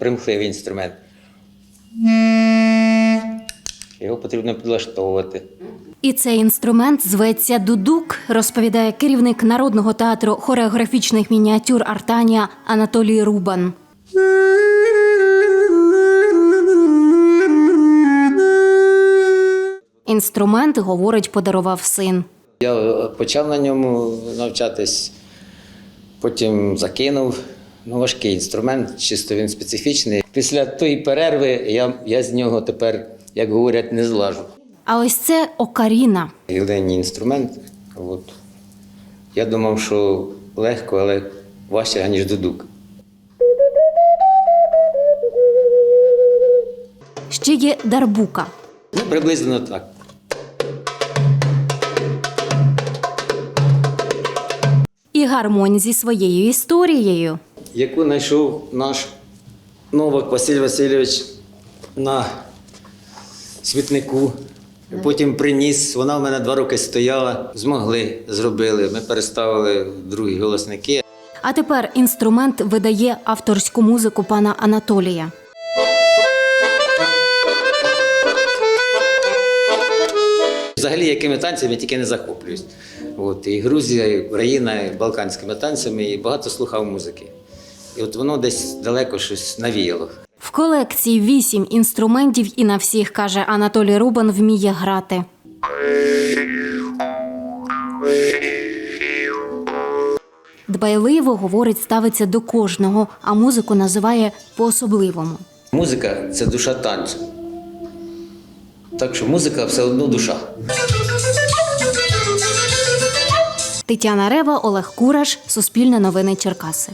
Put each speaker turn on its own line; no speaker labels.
примхливий інструмент. Його потрібно підлаштовувати.
І цей інструмент зветься дудук, розповідає керівник народного театру хореографічних мініатюр Артанія Анатолій Рубан. Інструмент, говорить, подарував син.
Я почав на ньому навчатись, потім закинув. Ну, важкий інструмент, чисто він специфічний. Після тої перерви я, я з нього тепер, як говорять, не злажу.
А ось це окаріна.
Ювелейний інструмент. От. Я думав, що легко, але важче, ніж дудук.
Ще є дарбука.
Ну, приблизно так.
І гармонь зі своєю історією.
Яку знайшов наш Новак Василь Васильович на смітнику. Потім приніс, вона в мене два роки стояла, змогли, зробили. Ми переставили другі голосники.
А тепер інструмент видає авторську музику пана Анатолія.
Взагалі, якими танцями тільки не захоплююсь. От, і Грузія, і Україна, і балканськими танцями, і багато слухав музики. І от воно десь далеко щось навіяло.
В колекції вісім інструментів, і на всіх каже Анатолій Рубан, вміє грати. Дбайливо говорить, ставиться до кожного, а музику називає по-особливому.
Музика це душа танцю. Так що музика все одно душа.
Тетяна Рева, Олег Кураш, Суспільне новини Черкаси.